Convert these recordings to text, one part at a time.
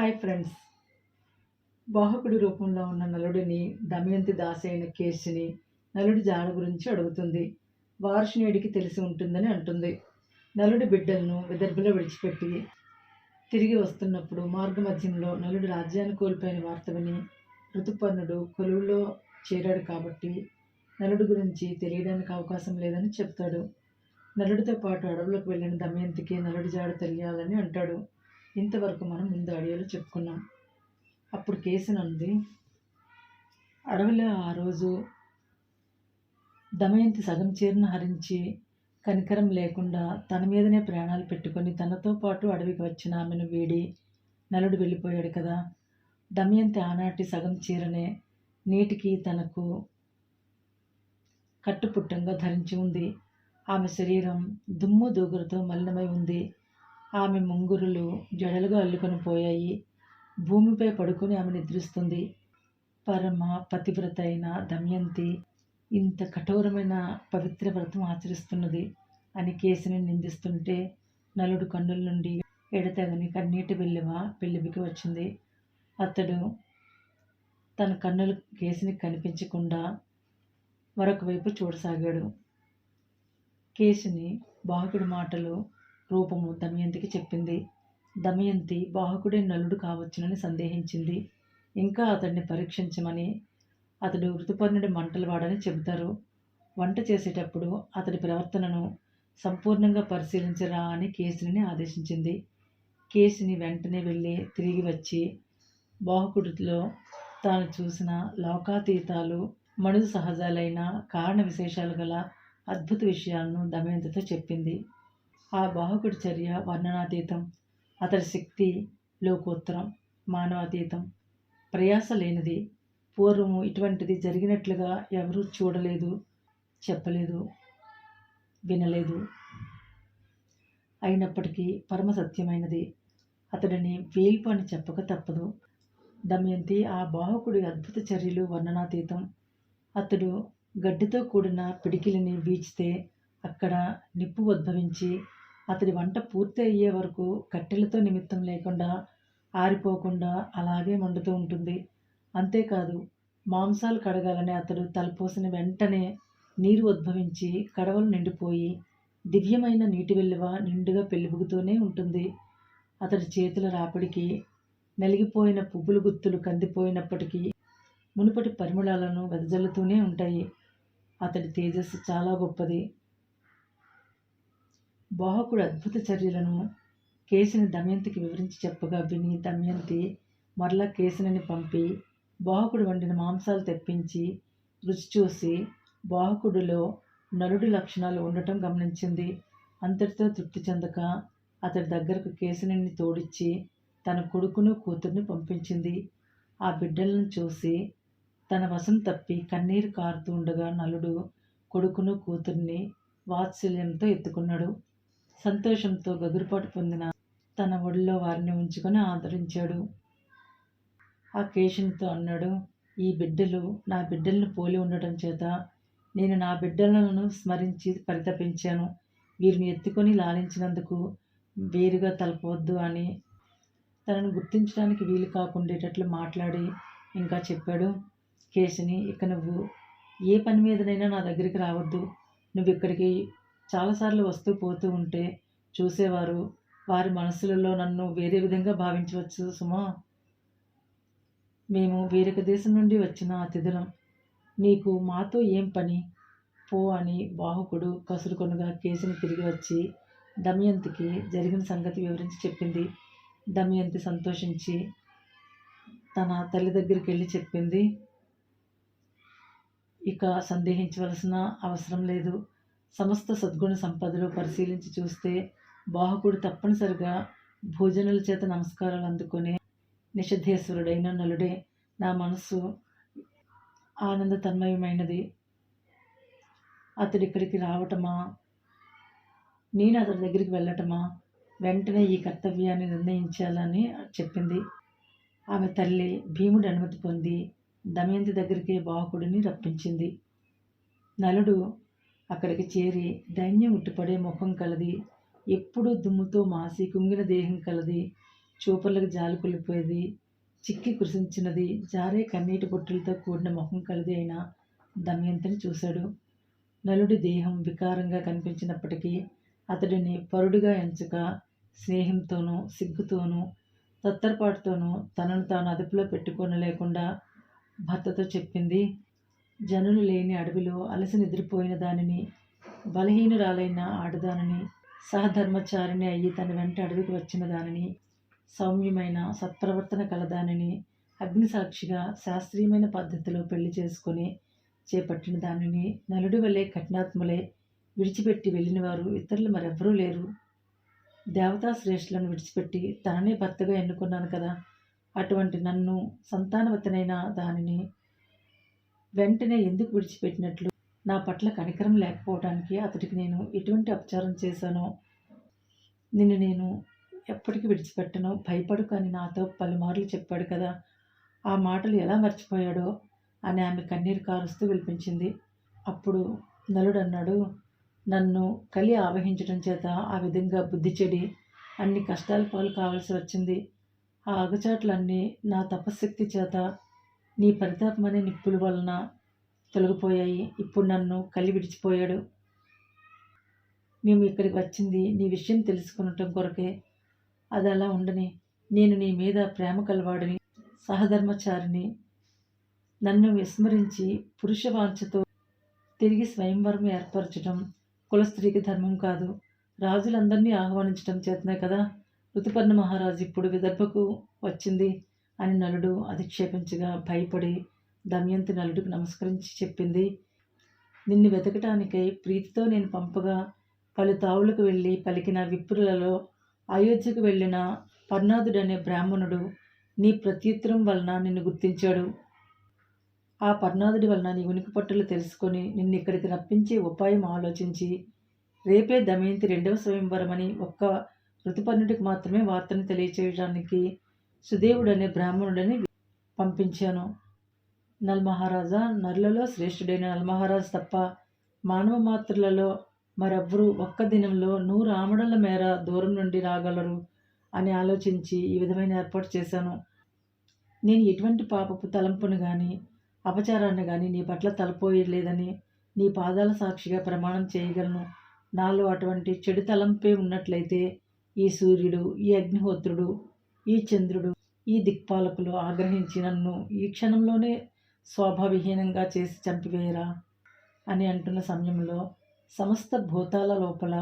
Hi friends. బాహకుడి రూపంలో ఉన్న నలుడిని దమయంతి దాసైన కేసుని నలుడి జాడ గురించి అడుగుతుంది. వార్షిణీయుడికి తెలిసి ఉంటుందని అంటుంది. నలుడి బిడ్డలను విదర్భలో విడిచిపెట్టి తిరిగి వస్తున్నప్పుడు మార్గమధ్యంలో నలుడు రాజ్యాన్ని కోల్పోయిన వార్త విని ఋతుపర్ణుడు కొలువులో చేరాడు కాబట్టి నలుడి గురించి తెలియడానికి అవకాశం లేదని చెప్తాడు. నలుడితో పాటు అడవులకు వెళ్ళిన దమయంతికి నలుడి జాడ తెలియాలని అంటాడు. ఇంతవరకు మనం ముందు అడవిలో చెప్పుకున్నాం. అప్పుడు కేసు నంది అడవిలో ఆ రోజు దమయంతి సగం చీరను హరించి కనికరం లేకుండా తన మీదనే ప్రాణాలు పెట్టుకొని తనతో పాటు అడవికి వచ్చిన ఆమెను వీడి నలుడు వెళ్ళిపోయాడు కదా. దమయంతి ఆనాటి సగం చీరనే నీటికి తనకు కట్టుపుట్టంగా ధరించి ఉంది. ఆమె శరీరం దుమ్ము దూగులతో మలినమై ఉంది. ఆమె ముంగురులు జడలుగా అల్లుకొని పోయాయి. భూమిపై పడుకొని ఆమె నిద్రిస్తుంది. పరమ పతివ్రత అయిన దమయంతి ఇంత కఠోరమైన పవిత్ర వ్రతం ఆచరిస్తున్నది అని కేసుని నిందిస్తుంటే నలుడు కన్నుల నుండి ఎడతెగని కన్నీటి వెల్లువ పెళ్ళిబికి వచ్చింది. అతడు తన కన్నులు కేసుని కనిపించకుండా మరొక వైపు చూడసాగాడు. కేసుని బాహుకుడి మాటలు రూపము దమయంతికి చెప్పింది. దమయంతి బాహకుడే నలుడు కావచ్చునని సందేహించింది. ఇంకా అతడిని పరీక్షించమని అతడు ఋతుపర్ణుడి మంటలు వాడని చెబుతారు. వంట చేసేటప్పుడు అతడి ప్రవర్తనను సంపూర్ణంగా పరిశీలించరా అని కేసుని ఆదేశించింది. కేసుని వెంటనే వెళ్ళి తిరిగి వచ్చి బాహుకుడిలో తాను చూసిన లోకాతీతాలు మనుషు సహజాలైన కారణ విశేషాలు గల అద్భుత విషయాలను దమయంతితో చెప్పింది. ఆ బాహుకుడి చర్య వర్ణనాతీతం. అతడి శక్తి లోకోత్తరం మానవాతీతం. ప్రయాస లేనిది పూర్వము ఇటువంటిది జరిగినట్లుగా ఎవరూ చూడలేదు చెప్పలేదు వినలేదు. అయినప్పటికీ పరమ సత్యమైనది. అతడిని వేల్పు అని చెప్పక తప్పదు. దమయంతి ఆ బాహుకుడి అద్భుత చర్యలు వర్ణనాతీతం. అతడు గడ్డితో కూడిన పిడికిలిని వీచితే అక్కడ నిప్పు ఉద్భవించి అతడి వంట పూర్తి అయ్యే వరకు కట్టెలతో నిమిత్తం లేకుండా ఆరిపోకుండా అలాగే మండుతూ ఉంటుంది. అంతేకాదు మాంసాలు కడగాలని అతడు తలపోసిన వెంటనే నీరు ఉద్భవించి కడవలు నిండిపోయి దివ్యమైన నీటి వెల్లువ నిండుగా పెళ్ళిబుగుతూనే ఉంటుంది. అతడి చేతుల రాపిడికి నలిగిపోయిన పువ్వుల గుత్తులు కందిపోయినప్పటికీ మునుపటి పరిమళాలను వెదజల్లుతూనే ఉంటాయి. అతడి తేజస్సు చాలా గొప్పది. బోహకుడు అద్భుత చర్యలను కేసుని దమయంతికి వివరించి చెప్పగా విని దమయంతి మరలా కేసుని పంపి బోహకుడు వండిన మాంసాలు తెప్పించి రుచి చూసి బోహకుడిలో నలుడి లక్షణాలు ఉండటం గమనించింది. అంతటితో తృప్తి చెందక అతడి దగ్గరకు కేసుని తోడిచ్చి తన కొడుకును కూతుర్ని పంపించింది. ఆ బిడ్డలను చూసి తన వశం తప్పి కన్నీరు కారుతూ ఉండగా నలుడు కొడుకును కూతుర్ని వాత్సల్యంతో ఎత్తుకున్నాడు. సంతోషంతో గగురుపాటు పొందిన తన ఒడిలో వారిని ఉంచుకొని ఆదరించాడు. ఆ కేశంతో అన్నాడు ఈ బిడ్డలు నా బిడ్డలను పోలి ఉండటం చేత నేను నా బిడ్డలను స్మరించి పరితపించాను. వీరిని ఎత్తుకొని లాలించినందుకు వేరుగా తలపవద్దు అని తనను గుర్తించడానికి వీలు కాకుండేటట్లు మాట్లాడి ఇంకా చెప్పాడు. కేశుని ఇక నువ్వు ఏ పని మీదనైనా నా దగ్గరికి రావద్దు. నువ్వు ఇక్కడికి చాలాసార్లు వస్తూ పోతూ ఉంటే చూసేవారు వారి మనసులలో నన్ను వేరే విధంగా భావించవచ్చు సుమా. మేము వేరొక దేశం నుండి వచ్చిన అతిథులం. నీకు మాతో ఏం పని? పో అని బాహుకుడు కసురుకొనుగా కేసుని తిరిగి వచ్చి దమయంతికి జరిగిన సంగతి వివరించి చెప్పింది. దమయంతి సంతోషించి తన తల్లి దగ్గరికి వెళ్ళి చెప్పింది. ఇక సందేహించవలసిన అవసరం లేదు. సమస్త సద్గుణ సంపదలు పరిశీలించి చూస్తే బాహకుడు తప్పనిసరిగా భోజనుల చేత నమస్కారాలు అందుకునే నిషధేశ్వరుడైన నలుడే. నా మనస్సు ఆనంద తన్మయమైనది. అతడు ఇక్కడికి రావటమా? నేను అతడి దగ్గరికి వెళ్ళటమా? వెంటనే ఈ కర్తవ్యాన్ని నిర్ణయించాలని చెప్పింది. ఆమె తల్లి భీముడి అనుమతి పొంది దమయంతి దగ్గరికి బాహకుడిని రప్పించింది. నలుడు అక్కడికి చేరి దైన్యం ఉట్టుపడే ముఖం కలది. ఎప్పుడూ దుమ్ముతో మాసి కుంగిన దేహం కలది. చూపర్లకు జాలి కొలిపోయేది చిక్కి కృషించినది జారే కన్నీటి బొట్టులతో కూడిన ముఖం కలిది అయిన దమయంతిని చూశాడు. నలుడి దేహం వికారంగా కనిపించినప్పటికీ అతడిని పరుడుగా ఎంచక స్నేహంతోనూ సిగ్గుతోనూ తత్తరపాటుతోనూ తనను తాను అదుపులో పెట్టుకోనలేకుండా భర్తతో చెప్పింది జనులు లేని అడవిలో అలసి నిద్రపోయిన దానిని బలహీనురాలైన ఆడదానిని సహధర్మచారిణి అయ్యి తన వెంట అడవికి వచ్చిన దానిని సౌమ్యమైన సత్ప్రవర్తన కలదానిని అగ్నిసాక్షిగా శాస్త్రీయమైన పద్ధతిలో పెళ్ళి చేసుకొని చేపట్టిన దానిని నలుడి వలె కఠినాత్ములే విడిచిపెట్టి వెళ్ళినవారు ఇతరులు మరెవ్వరూ లేరు. దేవతా శ్రేష్ఠులను విడిచిపెట్టి తననే భర్తగా ఎన్నుకున్నాను కదా అటువంటి నన్ను సంతానవతనైన దానిని వెంటనే ఎందుకు విడిచిపెట్టినట్లు? నా పట్ల కనికరం లేకపోవడానికి అతడికి నేను ఎటువంటి అపచారం చేశానో? నిన్ను నేను ఎప్పటికీ విడిచిపెట్టను. భయపడు కానీ నాతో పలుమార్లు చెప్పాడు కదా. ఆ మాటలు ఎలా మర్చిపోయాడో? అని ఆమె కన్నీరు కారుస్తూ విలిపించింది అప్పుడు నలుడు అన్నాడు నన్ను కలి ఆవహించడం చేత ఆ విధంగా బుద్ధి చెడి అన్ని కష్టాల పాలు కావాల్సి వచ్చింది. ఆ అగచాట్లన్నీ నా తపశ్శక్తి చేత నీ పరితాపమనే నిప్పుల వలన తొలగిపోయాయి. ఇప్పుడు నన్ను కలి విడిచిపోయాడు. మేము ఇక్కడికి వచ్చింది నీ విషయం తెలుసుకునటం కొరకే. అది అలా ఉండని నేను నీ మీద ప్రేమ కలవాడిని సహధర్మచారిని. నన్ను విస్మరించి పురుష వాంఛతో తిరిగి స్వయంవరం ఏర్పరచడం కులస్త్రీకి ధర్మం కాదు. రాజులందరినీ ఆహ్వానించడం చేతనే కదా ఋతుపర్ణ మహారాజు ఇప్పుడు విదర్భకు వచ్చింది. అని నలుడు అధిక్షేపించగా భయపడి దమయంతి నలుడికి నమస్కరించి చెప్పింది నిన్ను వెతకటానికై ప్రీతితో నేను పంపగా పలు తావులకు వెళ్ళి పలికిన విప్రులలో అయోధ్యకు వెళ్ళిన పర్ణాదుడనే బ్రాహ్మణుడు నీ ప్రత్యుత్తరం వలన నిన్ను గుర్తించాడు. ఆ పర్ణాదుడి వలన నీ ఉనికి పట్టులు తెలుసుకొని నిన్ను ఇక్కడికి రప్పించే ఉపాయం ఆలోచించి రేపే దమయంతి రెండవ స్వయంవరమని ఒక్క ఋతుపర్ణుడికి మాత్రమే వార్తను తెలియచేయడానికి సుదేవుడు అనే బ్రాహ్మణుడని పంపించాను. నల్మహారాజా నరులలో శ్రేష్ఠుడైన నల్మహారాజు తప్ప మానవ మాత్రులలో మరెవ్వరూ ఒక్క దినంలో నూరు ఆమడల మేర దూరం నుండి రాగలరు అని ఆలోచించి ఈ విధమైన ఏర్పాటు చేశాను. నేను ఎటువంటి పాపపు తలంపును కానీ అపచారాన్ని కానీ నీ పట్ల తలపోయలేదని నీ పాదాల సాక్షిగా ప్రమాణం చేయగలను. నాలో అటువంటి చెడు తలంపే ఉన్నట్లయితే ఈ సూర్యుడు ఈ అగ్నిహోత్రుడు ఈ చంద్రుడు ఈ దిక్పాలకులు ఆగ్రహించి నన్ను ఈ క్షణంలోనే స్వభావిహీనంగా చేసి చంపివేయరా అని అంటున్న సమయంలో సమస్త భూతాల లోపల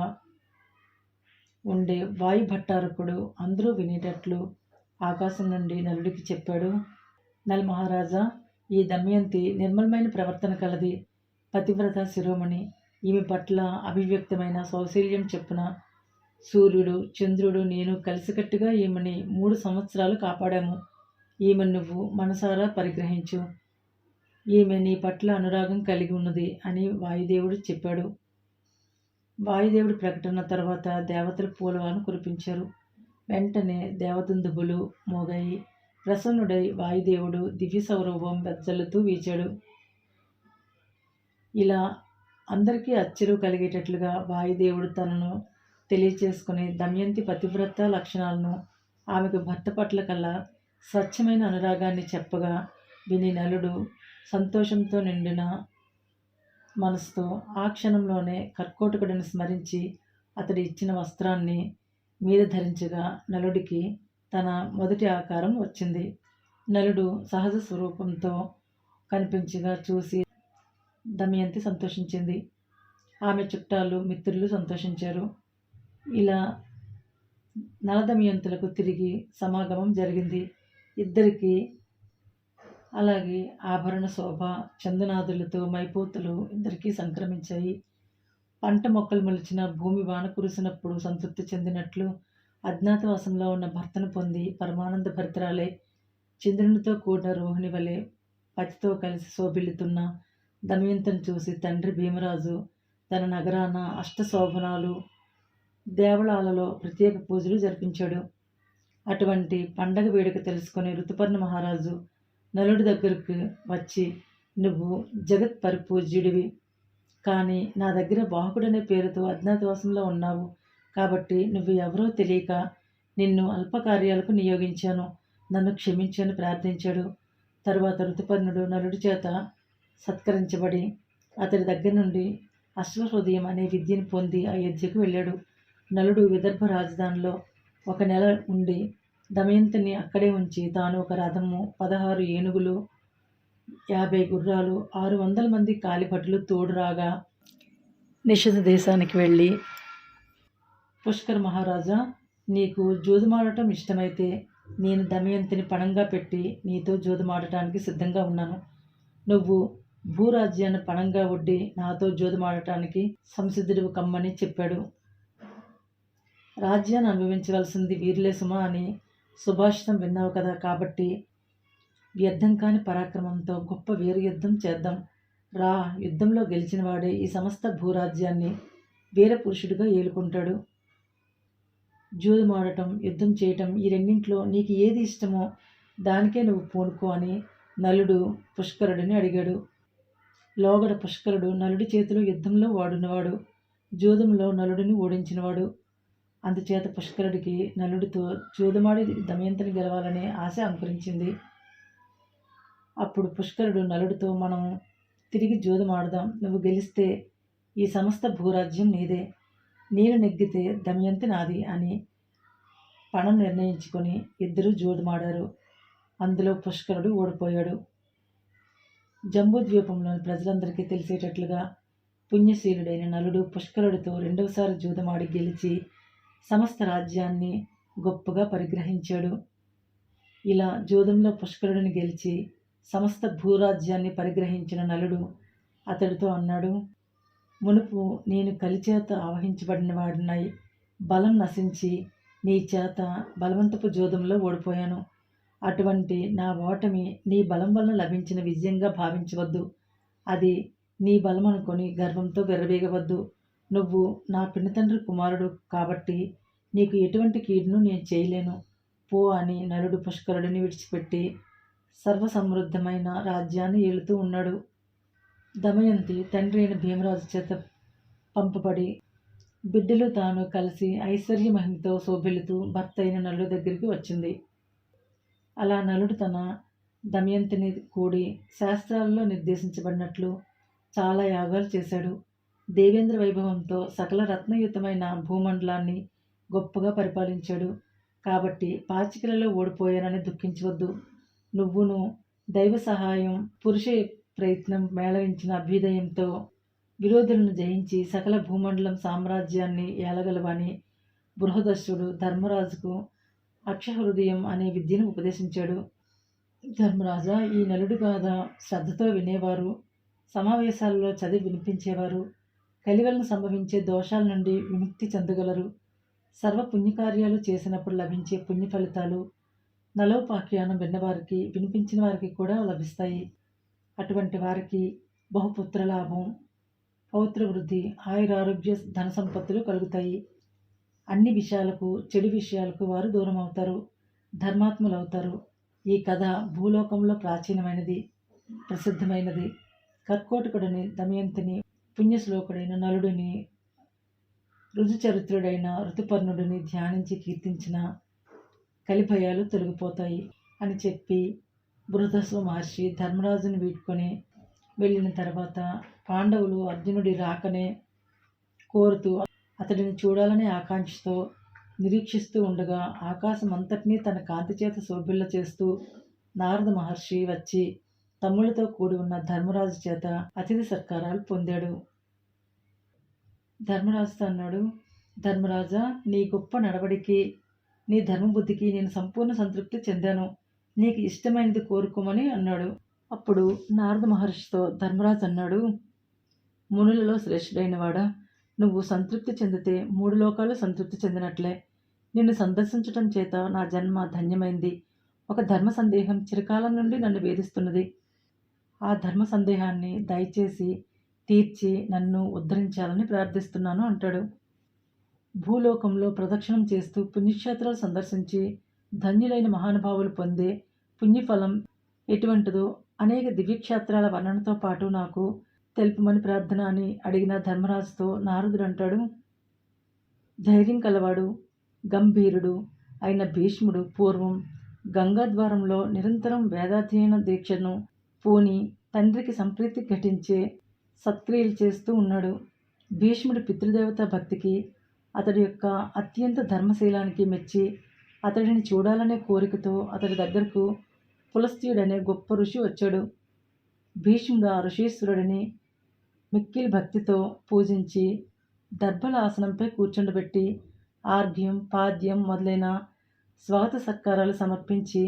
ఉండే వాయు భట్టారకుడు అందరూ వినేటట్లు ఆకాశం నుండి నలుడికి చెప్పాడు నల్ మహారాజా ఈ దమయంతి నిర్మలమైన ప్రవర్తన కలది. పతివ్రత శిరోమణి. ఈమె పట్ల అభివ్యక్తమైన సౌశల్యం చెప్పున సూర్యుడు చంద్రుడు నేను కలిసికట్టుగా ఈమెని మూడు సంవత్సరాలు కాపాడాము. ఈమె నువ్వు మనసారా పరిగ్రహించు. ఈమె నీ పట్ల అనురాగం కలిగి ఉన్నది అని వాయుదేవుడు చెప్పాడు. వాయుదేవుడి ప్రకటన తర్వాత దేవతలు పూలవాను కురిపించారు. వెంటనే దేవదుందుబులు మోగాయి. ప్రసన్నుడై వాయుదేవుడు దివ్య సౌరభం వెచ్చలుతూ వీచాడు. ఇలా అందరికీ అచ్చరు కలిగేటట్లుగా వాయుదేవుడు తనను తెలియచేసుకుని దమయంతి పతివ్రత లక్షణాలను ఆమెకు భర్త పట్ల కల్లా స్వచ్ఛమైన అనురాగాన్ని చెప్పగా విని నలుడు సంతోషంతో నిండిన మనసుతో ఆ క్షణంలోనే కర్కోటకుడిని స్మరించి అతడి ఇచ్చిన వస్త్రాన్ని మీద ధరించగా నలుడికి తన మొదటి ఆకారం వచ్చింది. నలుడు సహజ స్వరూపంతో కనిపించగా చూసి దమయంతి సంతోషించింది. ఆమె చుట్టాలు మిత్రులు సంతోషించారు. ఇలా నలదమయంతులకు తిరిగి సమాగమం జరిగింది. ఇద్దరికి అలాగే ఆభరణ శోభ చందనాదులతో మైపోతులు ఇద్దరికీ సంక్రమించాయి. పంట మొక్కలు మొలిచిన భూమి వాన కురిసినప్పుడు సంతృప్తి చెందినట్లు అజ్ఞాతవాసంలో ఉన్న భర్తను పొంది పరమానంద భరితరాలే చంద్రునితో కూడిన రోహిణి వలె పతితో కలిసి శోభిల్లుతున్న దమయంతను చూసి తండ్రి భీమరాజు తన నగరాన అష్టశోభనాలు దేవళాలలో ప్రత్యేక పూజలు జరిపించాడు. అటువంటి పండగ వేడుక తెలుసుకుని ఋతుపర్ణ మహారాజు నలుడి దగ్గరకు వచ్చి నువ్వు జగత్ పరిపూజ్యుడివి. కానీ నా దగ్గర బాహుకుడనే పేరుతో అజ్ఞాతవాసంలో ఉన్నావు. కాబట్టి నువ్వు ఎవరో తెలియక నిన్ను అల్పకార్యాలకు నియోగించాను. నన్ను క్షమించని ప్రార్థించాడు. తరువాత ఋతుపర్ణుడు నలుడి చేత సత్కరించబడి అతడి దగ్గర నుండి అశ్వహృదయం అనే విద్యను పొంది అయోధ్యకు వెళ్ళాడు. నలుడు విదర్భ రాజధానిలో ఒక నెల ఉండి దమయంతిని అక్కడే ఉంచి తాను ఒక రథము పదహారు ఏనుగులు యాభై గుర్రాలు ఆరు వందల మంది కాలిభటులు తోడు రాగా దేశానికి వెళ్ళి పుష్కర్ మహారాజా నీకు జూదుమాడటం ఇష్టమైతే నేను దమయంతిని పణంగా పెట్టి నీతో జూదుమాడటానికి సిద్ధంగా ఉన్నాను. నువ్వు భూరాజ్యాన్ని పణంగా ఒడ్డి నాతో జోదమాడటానికి సంసిద్ధుడు కమ్మని చెప్పాడు. రాజ్యాన్ని అనుభవించవలసింది వీరులే సుమా అని సుభాషితం విన్నావు కదా కాబట్టి వ్యర్థం కాని పరాక్రమంతో గొప్ప వీర యుద్ధం చేద్దాం. రా యుద్ధంలో గెలిచిన వాడే ఈ సమస్త భూరాజ్యాన్ని వీర పురుషుడిగా ఏలుకుంటాడు. జూదుమాడటం యుద్ధం చేయటం ఈ రెండింటిలో నీకు ఏది ఇష్టమో దానికే నువ్వు పూనుకో అని నలుడు పుష్కరుడిని అడిగాడు. లోగడ పుష్కరుడు నలుడి చేతిలో యుద్ధంలో వాడినవాడు జూదంలో నలుడిని ఓడించినవాడు. అందుచేత పుష్కరుడికి నలుడితో జూదమాడి దమయంతిని గెలవాలనే ఆశ అంకురించింది. అప్పుడు పుష్కరుడు నలుడితో మనం తిరిగి జూదమాడదాం నువ్వు గెలిస్తే ఈ సమస్త భూరాజ్యం నీదే నేను నెగ్గితే దమయంతి నాది అని పణం నిర్ణయించుకొని ఇద్దరూ జూదమాడారు. అందులో పుష్కరుడు ఓడిపోయాడు. జంబూద్వీపంలోని ప్రజలందరికీ తెలిసేటట్లుగా పుణ్యశీలుడైన నలుడు పుష్కరుడితో రెండవసారి జూదమాడి గెలిచి సమస్త రాజ్యాన్ని గొప్పగా పరిగ్రహించాడు. ఇలా జూదంలో పుష్కరుడిని గెలిచి సమస్త భూరాజ్యాన్ని పరిగ్రహించిన నలుడు అతడితో అన్నాడు మునుపు నేను కలిచేత ఆవహించబడిన వాడినై బలం నశించి నీ చేత బలవంతపు జోదంలో ఓడిపోయాను. అటువంటి నా ఓటమి నీ బలం వలన లభించిన విజయంగా భావించవద్దు. అది నీ బలం అనుకొని గర్వంతో విర్రవీగవద్దు నువ్వు నా పినతండ్రి కుమారుడు కాబట్టి నీకు ఎటువంటి కీడును నేను చేయలేను. పో అని నలుడు పుష్కరుడిని విడిచిపెట్టి సర్వసమృద్ధమైన రాజ్యాన్ని ఏలుతూ ఉన్నాడు. దమయంతి తండ్రి అయిన భీమరాజు చేత పంపబడి బిడ్డలు తాను కలిసి ఐశ్వర్య మహిమతో శోభిల్లుతూ భర్త అయిన నలుడు దగ్గరికి వచ్చింది. అలా నలుడు తన దమయంతిని కూడి శాస్త్రాలలో నిర్దేశించబడినట్లు చాలా యాగాలు చేశాడు. దేవేంద్ర వైభవంతో సకల రత్నయుతమైన భూమండలాన్ని గొప్పగా పరిపాలించాడు. కాబట్టి పాచికలలో ఓడిపోయానని దుఃఖించవద్దు. నువ్వును దైవ సహాయం పురుష ప్రయత్నం మేళవించిన అభ్యుదయంతో విరోధులను జయించి సకల భూమండలం సామ్రాజ్యాన్ని ఏలగలవని బృహదర్శుడు ధర్మరాజుకు అక్షహృదయం అనే విద్యను ఉపదేశించాడు. ధర్మరాజా ఈ నలుడు గాథ శ్రద్ధతో వినేవారు సమావేశాల్లో చదివి వినిపించేవారు. కలివలను సంభవించే దోషాల నుండి విముక్తి చెందగలరు. సర్వ పుణ్యకార్యాలు చేసినప్పుడు లభించే పుణ్య ఫలితాలు నలోపాఖ్యానం విన్నవారికి వినిపించిన వారికి కూడా లభిస్తాయి. అటువంటి వారికి బహుపుత్ర లాభం పౌత్ర వృద్ధి ఆయురారోగ్య ధన సంపత్తులు కలుగుతాయి. అన్ని విషయాలకు చెడు విషయాలకు వారు దూరం అవుతారు ధర్మాత్ములు అవుతారు ఈ కథ భూలోకంలో ప్రాచీనమైనది ప్రసిద్ధమైనది. కర్కోటకుడిని దమయంతిని పుణ్యశ్లోకుడైన నలుడిని రుజుచరిత్రుడైన ఋతుపర్ణుడిని ధ్యానించి కీర్తించిన కలిభయాలు తొలగిపోతాయి అని చెప్పి బృహదస్వ మహర్షి ధర్మరాజుని వీడ్కొని వెళ్ళిన తర్వాత పాండవులు అర్జునుడి రాకనే కోరుతూ అతడిని చూడాలనే ఆకాంక్షతో నిరీక్షిస్తూ ఉండగా ఆకాశం అంతటినీ తన కాంతి చేత శోభిల్ల చేస్తూ నారద మహర్షి వచ్చి తమ్ముళ్ళతో కూడి ఉన్న ధర్మరాజు చేత అతిథి సత్కారాలు పొందాడు. ధర్మరాజుతో అన్నాడు ధర్మరాజా నీ గొప్ప నడవడికి నీ ధర్మబుద్ధికి నేను సంపూర్ణ సంతృప్తి చెందాను. నీకు ఇష్టమైనది కోరుకోమని అన్నాడు. అప్పుడు నారద మహర్షితో ధర్మరాజు అన్నాడు మునులలో శ్రేష్ఠుడైనవాడా నువ్వు సంతృప్తి చెందితే మూడు లోకాలు సంతృప్తి చెందినట్లే. నిన్ను సందర్శించటం చేత నా జన్మ ధన్యమైంది. ఒక ధర్మ సందేహం చిరకాలం నుండి నన్ను వేధిస్తున్నది. ఆ ధర్మ సందేహాన్ని దయచేసి తీర్చి నన్ను ఉద్ధరించాలని ప్రార్థిస్తున్నాను అంటాడు. భూలోకంలో ప్రదక్షిణం చేస్తూ పుణ్యక్షేత్రాలు సందర్శించి ధన్యులైన మహానుభావులు పొందే పుణ్యఫలం ఎటువంటిదో అనేక దివ్యక్షేత్రాల వర్ణనతో పాటు నాకు తెలుపమని ప్రార్థన అని అడిగిన ధర్మరాజుతో నారదుడు అంటాడు. ధైర్యం కలవాడు గంభీరుడు అయిన భీష్ముడు పూర్వం గంగాద్వారంలో నిరంతరం వేదాధ్యయన దీక్షను పోని తండ్రికి సంప్రీతి ఘటించే సత్క్రియలు చేస్తూ ఉన్నాడు. భీష్ముడి పితృదేవత భక్తికి అతడి యొక్క అత్యంత ధర్మశీలానికి మెచ్చి అతడిని చూడాలనే కోరికతో అతడి దగ్గరకు పులస్త్యుడనే గొప్ప ఋషి వచ్చాడు. భీష్ముడు ఆ ఋషీశ్వరుడిని మిక్కిలి భక్తితో పూజించి దర్భల ఆసనంపై కూర్చుండబెట్టి ఆర్ఘ్యం పాద్యం మొదలైన స్వాగత సత్కారాలు సమర్పించి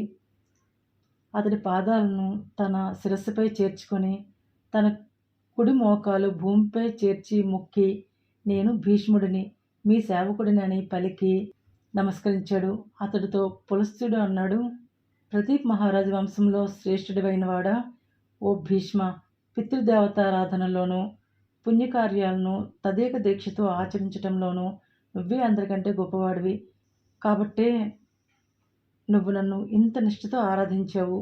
అతడి పాదాలను తన శిరస్సుపై చేర్చుకొని తన కుడి మోకాలు భూమిపై చేర్చి మొక్కి నేను భీష్ముడిని మీ సేవకుడిని అని పలికి నమస్కరించాడు. అతడితో పులస్తుడు అన్నాడు. ప్రదీప్ మహారాజు వంశంలో శ్రేష్ఠుడివైన వాడా ఓ భీష్మ పితృదేవతారాధనలోనూ పుణ్యకార్యాలను తదేక దీక్షతో ఆచరించటంలోనూ నువ్వే అందరికంటే గొప్పవాడివి కాబట్టే నువ్వు నన్ను ఇంత నిష్ఠతో ఆరాధించావు.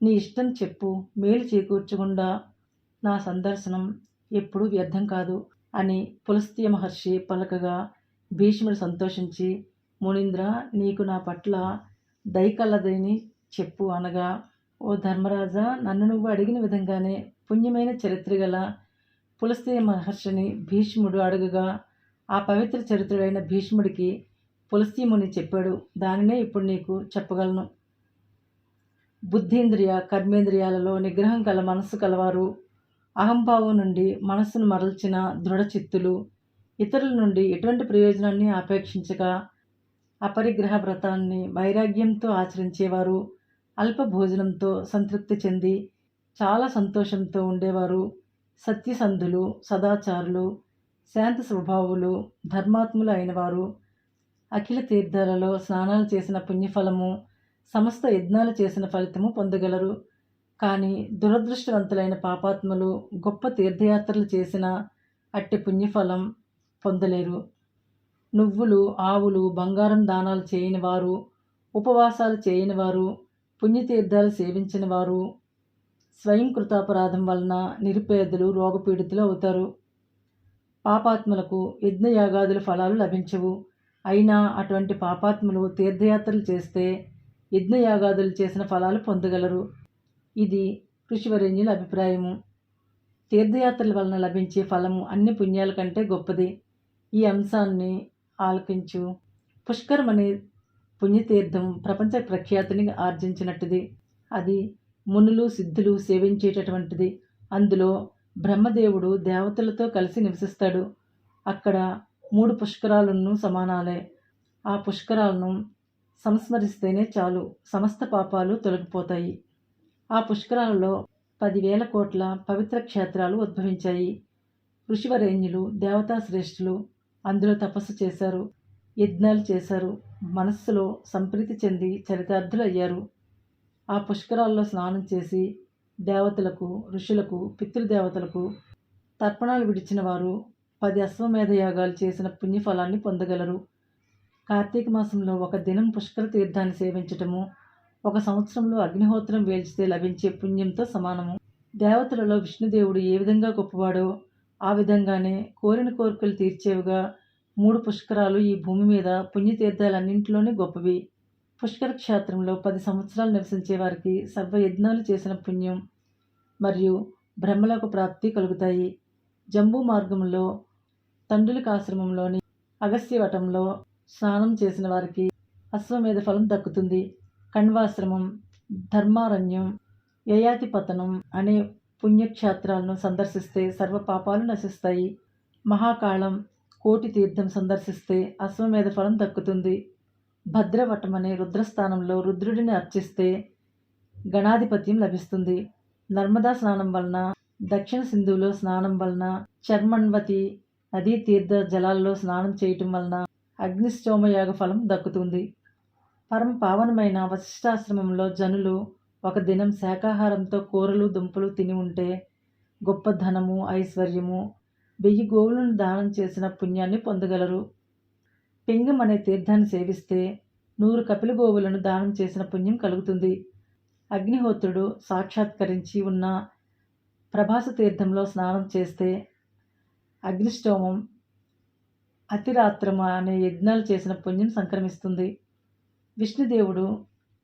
నీ ఇష్టం చెప్పు మేలు చేకూర్చకుండా నా సందర్శనం ఎప్పుడూ వ్యర్థం కాదు అని పులస్త్య మహర్షి పలకగా భీష్ముడు సంతోషించి మునీంద్ర నీకు నా పట్ల దయకలదని చెప్పు అనగా ఓ ధర్మరాజా నన్ను నువ్వు అడిగిన విధంగానే పుణ్యమైన చరిత్ర గల పులస్త్య మహర్షిని భీష్ముడు అడుగగా ఆ పవిత్ర చరిత్రుడైన భీష్ముడికి పులస్త్యముని చెప్పాడు. దానినే ఇప్పుడు నీకు చెప్పగలను. బుద్ధీంద్రియ కర్మేంద్రియాలలో నిగ్రహం గల మనస్సు కలవారు. అహంభావం నుండి మనస్సును మరల్చిన దృఢచిత్తులు ఇతరుల నుండి ఎటువంటి ప్రయోజనాన్ని ఆపేక్షించక అపరిగ్రహ వ్రతాన్ని వైరాగ్యంతో ఆచరించేవారు. అల్ప భోజనంతో సంతృప్తి చెంది చాలా సంతోషంతో ఉండేవారు. సత్యసంధులు సదాచారులు శాంత స్వభావులు ధర్మాత్ములు అయినవారు. అఖిల తీర్థాలలో స్నానాలు చేసిన పుణ్యఫలము సమస్త యజ్ఞాలు చేసిన ఫలితము పొందగలరు. కానీ దురదృష్టవంతులైన పాపాత్ములు గొప్ప తీర్థయాత్రలు చేసిన అట్టి పుణ్యఫలం పొందలేరు. నువ్వులు ఆవులు బంగారం దానాలు చేయని వారు ఉపవాసాలు చేయని వారు పుణ్యతీర్థాలు సేవించిన వారు స్వయం కృతాపరాధం వలన నిరుపేదలు రోగపీడితులు అవుతారు. పాపాత్ములకు యజ్ఞయాగాదుల ఫలాలు లభించవు. అయినా అటువంటి పాపాత్ములు తీర్థయాత్రలు చేస్తే యజ్ఞయాగాదులు చేసిన ఫలాలు పొందగలరు. ఇది ఋషివరేణ్యుల అభిప్రాయము. తీర్థయాత్రల వలన లభించే ఫలము అన్ని పుణ్యాల కంటే గొప్పది. ఈ అంశాన్ని ఆలకించు. పుష్కరం అనే పుణ్యతీర్థం ప్రపంచ ప్రఖ్యాతిని ఆర్జించినట్టుది. అది మునులు సిద్ధులు సేవించేటటువంటిది. అందులో బ్రహ్మదేవుడు దేవతలతో కలిసి నివసిస్తాడు. అక్కడ మూడు పుష్కరాలను సమానాలే. ఆ పుష్కరాలను సంస్మరిస్తేనే చాలు సమస్త పాపాలు తొలగిపోతాయి. ఆ పుష్కరాలలో పదివేల కోట్ల పవిత్ర క్షేత్రాలు ఉద్భవించాయి. ఋషివరేణ్యులు దేవతా శ్రేష్ఠులు అందులో తపస్సు చేశారు యజ్ఞాలు చేశారు మనస్సులో సంప్రీతి చెంది చరితార్థులు అయ్యారు. ఆ పుష్కరాల్లో స్నానం చేసి దేవతలకు ఋషులకు పితృదేవతలకు తర్పణాలు విడిచిన వారు పది అశ్వమేధ యాగాలు చేసిన పుణ్యఫలాన్ని పొందగలరు. కార్తీక మాసంలో ఒక దినం పుష్కర తీర్థాన్ని సేవించటము ఒక సంవత్సరంలో అగ్నిహోత్రం వేల్చితే లభించే పుణ్యంతో సమానము. దేవతలలో విష్ణుదేవుడు ఏ విధంగా గొప్పవాడో ఆ విధంగానే కోరిన కోరికలు తీర్చేవిగా మూడు పుష్కరాలు ఈ భూమి మీద పుణ్యతీర్థాలన్నింటిలోనే గొప్పవి. పుష్కర క్షేత్రంలో పది సంవత్సరాలు నివసించే వారికి సర్వయజ్ఞాలు చేసిన పుణ్యం. మరియు బ్రహ్మలకు ప్రాప్తి కలుగుతాయి. జంబూ మార్గంలో తండ్రులకు ఆశ్రమంలోని అగస్త్యవటంలో స్నానం చేసిన వారికి అశ్వమేధ ఫలం దక్కుతుంది. కణ్వాశ్రమం ధర్మారణ్యం యయాతి పతనం అనే పుణ్యక్షేత్రాలను సందర్శిస్తే సర్వ పాపాలు నశిస్తాయి. మహాకాళం కోటి తీర్థం సందర్శిస్తే అశ్వమేధ ఫలం దక్కుతుంది. భద్రవటం అనే రుద్రస్థానంలో రుద్రుడిని అర్చిస్తే గణాధిపత్యం లభిస్తుంది. నర్మదా స్నానం వలన దక్షిణ సింధువులో స్నానం వలన చర్మణ్వతి నదీ తీర్థ జలాల్లో స్నానం చేయటం వలన అగ్నిష్టోమయాగ ఫలం దక్కుతుంది. పరమ పావనమైన వశిష్టాశ్రమంలో జనులు ఒక దినం శాకాహారంతో కూరలు దుంపలు తిని ఉంటే గొప్ప ధనము ఐశ్వర్యము వెయ్యి గోవులను దానం చేసిన పుణ్యాన్ని పొందగలరు. పింగం అనే తీర్థాన్ని సేవిస్తే నూరు కపిల గోవులను దానం చేసిన పుణ్యం కలుగుతుంది. అగ్నిహోత్రుడు సాక్షాత్కరించి ఉన్న ప్రభాస తీర్థంలో స్నానం చేస్తే అగ్నిష్టోమం అతిరాత్రమ అనే యజ్ఞాలు చేసిన పుణ్యం సంక్రమిస్తుంది. విష్ణుదేవుడు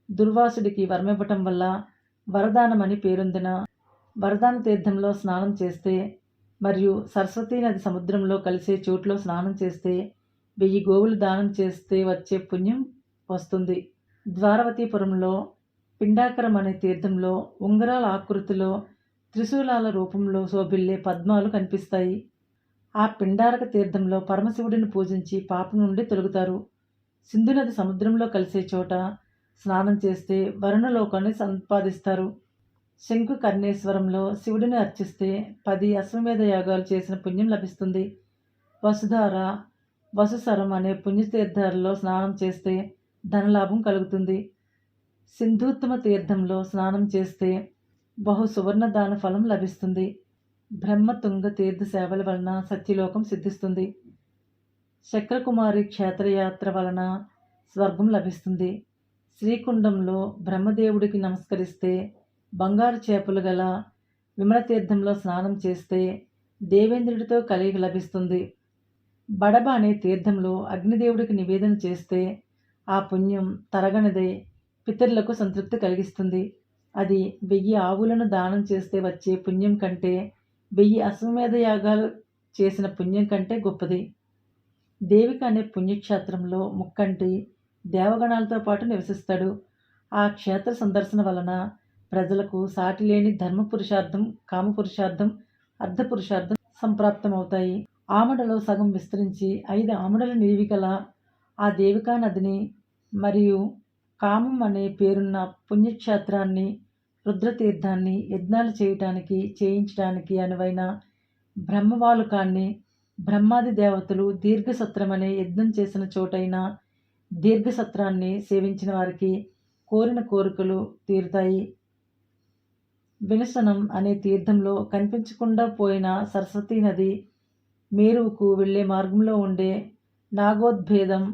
దుర్వాసుడికి వరమివ్వటం వల్ల వరదానమని పేరొందిన వరదాన తీర్థంలో స్నానం చేస్తే మరియు సరస్వతీ నది సముద్రంలో కలిసే చోట్లో స్నానం చేస్తే వెయ్యి గోవులు దానం చేస్తే వచ్చే పుణ్యం వస్తుంది. ద్వారవతీపురంలో పిండాకరం అనే తీర్థంలో ఉంగరాల ఆకృతిలో త్రిశూలాల రూపంలో శోభిల్లే పద్మాలు కనిపిస్తాయి. ఆ పిండారక తీర్థంలో పరమశివుడిని పూజించి పాపం నుండి తొలుగుతారు. సింధు నది సముద్రంలో కలిసే చోట స్నానం చేస్తే వరుణలోకాన్ని సంపాదిస్తారు. శంకు కర్ణేశ్వరంలో శివుడిని అర్చిస్తే పది అశ్వమేధ యాగాలు చేసిన పుణ్యం లభిస్తుంది. వసుధార వసుసరం అనే పుణ్యతీర్థాలలో స్నానం చేస్తే ధనలాభం కలుగుతుంది. సింధూత్తమ తీర్థంలో స్నానం చేస్తే బహు సువర్ణదాన ఫలం లభిస్తుంది. బ్రహ్మతుంగ తీర్థ సేవల వలన సత్యలోకం సిద్ధిస్తుంది. చక్రకుమారి క్షేత్రయాత్ర వలన స్వర్గం లభిస్తుంది. శ్రీకుండంలో బ్రహ్మదేవుడికి నమస్కరిస్తే బంగారు చేపలు గల విమలతీర్థంలో స్నానం చేస్తే దేవేంద్రుడితో కలిగి లభిస్తుంది. బడబ అనే తీర్థంలో అగ్నిదేవుడికి నివేదన చేస్తే ఆ పుణ్యం తరగనిదే పితరులకు సంతృప్తి కలిగిస్తుంది. అది వెయ్యి ఆవులను దానం చేస్తే వచ్చే పుణ్యం కంటే వెయ్యి అశ్వమేధ యాగాలు చేసిన పుణ్యం కంటే గొప్పది. దేవిక అనే పుణ్యక్షేత్రంలో ముక్కంటి దేవగణాలతో పాటు నివసిస్తాడు. ఆ క్షేత్ర సందర్శన వలన ప్రజలకు సాటి లేని ధర్మ పురుషార్థం కామ పురుషార్థం అర్ధ పురుషార్థం సంప్రాప్తమవుతాయి. ఆమడలో సగం విస్తరించి ఐదు ఆమడల నీవికల ఆ దేవికా నదిని మరియు కామం అనే పేరున్న పుణ్యక్షేత్రాన్ని రుద్రతీర్థాన్ని యజ్ఞాలు చేయటానికి చేయించడానికి అనువైన బ్రహ్మవాలుకాన్ని బ్రహ్మాది దేవతలు దీర్ఘసత్రం అనే యజ్ఞం చేసిన చోటైన దీర్ఘసత్రాన్ని సేవించిన వారికి కోరిన కోరికలు తీరుతాయి. వినసనం అనే తీర్థంలో కనిపించకుండా పోయిన సరస్వతీ నది మేరువుకు వెళ్ళే మార్గంలో ఉండే నాగోద్భేదం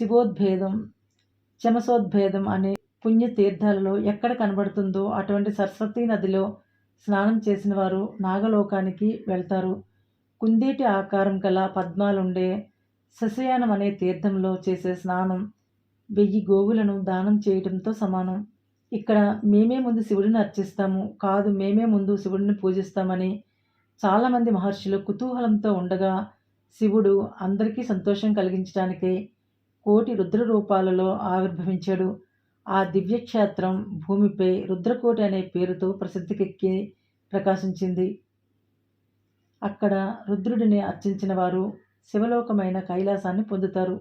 శివోద్భేదం చమసోద్భేదం అనే పుణ్య తీర్థాలలో ఎక్కడ కనబడుతుందో అటువంటి సరస్వతీ నదిలో స్నానం చేసిన వారు నాగలోకానికి వెళ్తారు. కుందేటి ఆకారం గల పద్మాలుండే శశయానం అనే తీర్థంలో చేసే స్నానం వెయ్యి గోవులను దానం చేయడంతో సమానం. ఇక్కడ మేమే ముందు శివుడిని అర్చిస్తాము కాదు మేమే ముందు శివుడిని పూజిస్తామని చాలామంది మహర్షులు కుతూహలంతో ఉండగా శివుడు అందరికీ సంతోషం కలిగించడానికి కోటి రుద్ర రూపాలలో ఆవిర్భవించాడు. ఆ దివ్యక్షేత్రం భూమిపై రుద్రకోటి అనే పేరుతో ప్రసిద్ధికెక్కి ప్రకాశించింది. అక్కడ రుద్రుడిని అర్చించిన వారు శివలోకమైన కైలాసాన్ని పొందుతారు.